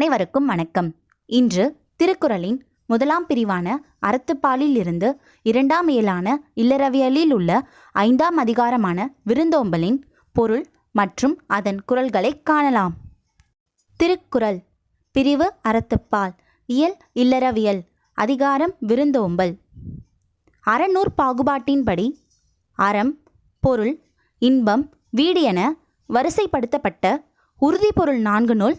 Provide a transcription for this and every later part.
அனைவருக்கும் வணக்கம். இன்று திருக்குறளின் முதலாம் பிரிவான அறத்துப்பாலில் இருந்து இரண்டாம் இயலான இல்லறவியலில் உள்ள ஐந்தாம் அதிகாரமான விருந்தோம்பலின் பொருள் மற்றும் அதன் குரல்களை காணலாம். திருக்குறள். பிரிவு அறத்துப்பால். இயல் இல்லறவியல். அதிகாரம் விருந்தோம்பல். அறநூற் பாகுபாட்டின்படி அறம் பொருள் இன்பம் வீடு என வரிசைப்படுத்தப்பட்ட உறுதிப்பொருள் நான்கு நூல்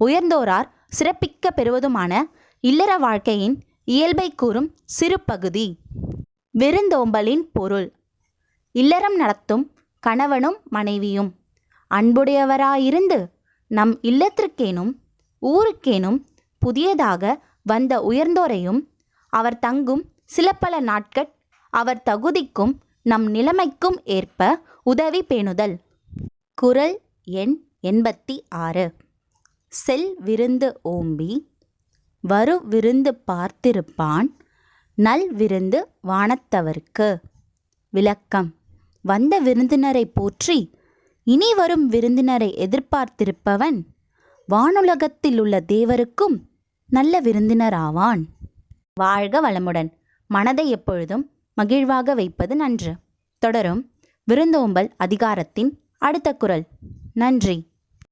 உயர்ந்தோரார் சிறப்பிக்க பெறுவதுமான இல்லற வாழ்க்கையின் இயல்பை கூறும் சிறு பகுதி. விருந்தோம்பலின் பொருள். இல்லறம் நடத்தும் கணவனும் மனைவியும். அன்புடையவராயிருந்து நம் இல்லத்திற்கேனும் ஊருக்கேனும் புதியதாக வந்த உயர்ந்தோரையும் அவர் தங்கும் சில பல நாட்கள் அவர் தகுதிக்கும் நம் நிலைமைக்கும் ஏற்ப உதவி பேணுதல். குரல் எண் எண்பத்தி ஆறு. செல் விருந்து ஓம்பி வரு விருந்து பார்த்திருப்பான் நல் விருந்து வானத்தவர்க்கு. விளக்கம். வந்த விருந்தினரை போற்றி இனி வரும் விருந்தினரை எதிர்பார்த்திருப்பவன் வானுலகத்தில் உள்ள தேவருக்கும் நல்ல விருந்தினராவான். வாழ்க வளமுடன். மனதை எப்பொழுதும் மகிழ்வாக வைப்பது நன்று. தொடரும் விருந்தோம்பல் அதிகாரத்தின் அடுத்த குரல். நன்றி.